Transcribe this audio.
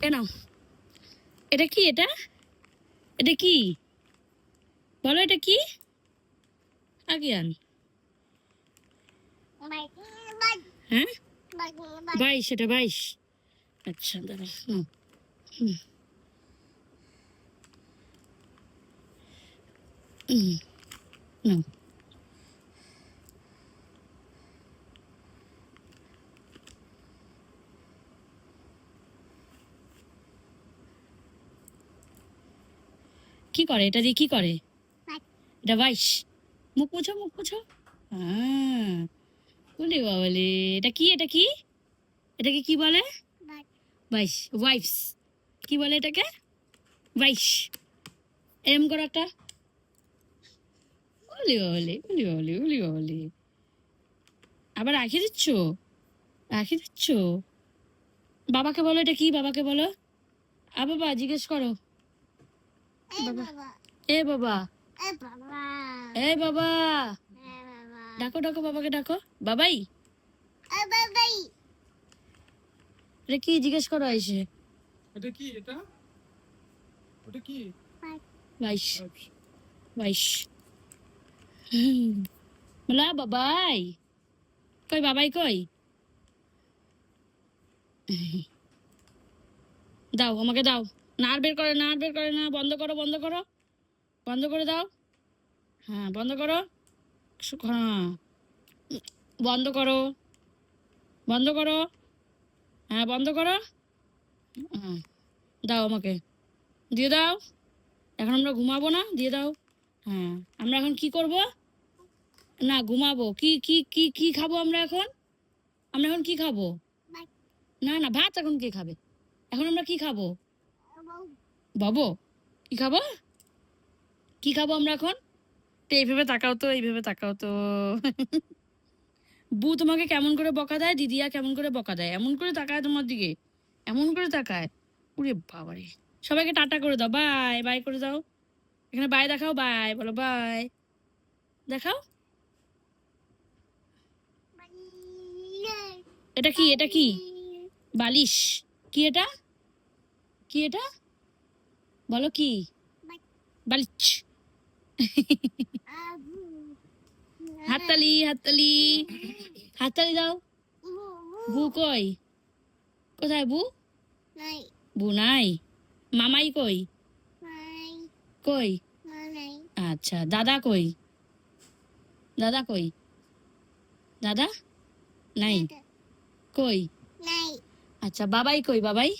এ এটা কি এটা? এটা কি? বলো এটা কি? আগিয়ান হ্যাঁ? বাইশ এটা বাইশ। আচ্ছা দাঁড়া হুম। হুম, কি করে? এটা দিয়ে কি করে? এটা বাইশ মুখ মুছো মুখ মুছো। হ্যাঁ। বলে? বাবালে এটা কি? এটা কি? এটাকে কি বলে? বাইশ ওয়াইফস কি বলে এটাকে? বাইশ এম করো একটা। বলি বাবলি বলি বাবলি বলি। বাবলি আবার রাখি দিচ্ছ? রাখি দিচ্ছ? বাবাকে বলো এটা কি? বাবাকে বলো। আ বাবা জিজ্ঞেস করো। এ বাবা। এ বাবা। ডাকো ডাকো বাবাকে ডাকো। বাবাই। এটা কি জিজ্ঞেস করো এসে এটা কি? এটা? ওটা কি? বাইশ। বাইশ। বলা বাবাই। কই বাবাই কই? দাও আমাকে দাও। নার বের করে নার বের করে না বন্ধ করো বন্ধ করো। বন্ধ করে দাও। হ্যাঁ বন্ধ করো। হ্যাঁ বন্ধ করো। বন্ধ করো। হ্যাঁ বন্ধ করো। হ্যাঁ দাও আমাকে। দিয়ে দাও। এখন আমরা ঘুমাবো না দিয়ে দাও। হ্যাঁ আমরা এখন কি করব? না ঘুমাবো। কি কি কি কি খাব আমরা এখন? আমরা এখন কি খাব? না না ভাত এখন কে খাবে? এখন আমরা কি খাব? বাবু, কি খাব? কি খাব আমরা এখন? এইভাবে তাকাও তো এইভাবে তাকাও তো। বু তোমাকে কেমন করে বকা দেয়, দিদিয়া কেমন করে বকা দেয়? এমন করে তাকায় তোমার দিকে, এমন করে তাকায়। উরে বাবারে। সবাইকে টাটা করে দাও, বাই বাই করে দাও। এখানে বাই দেখাও, বাই, বলো বাই। দেখাও। এটা কি এটা কি? বালিশ। কি এটা? কি এটা? বলো কি? বালিশ হাততালি হাততালি। হাততালি দাও। বু কই? কোথায় বু? বু নাই? মামাই কই? কই? আচ্ছা দাদা কই? দাদা কই? দাদা? নাই। কই? আচ্ছা বাবাই কই বাবাই?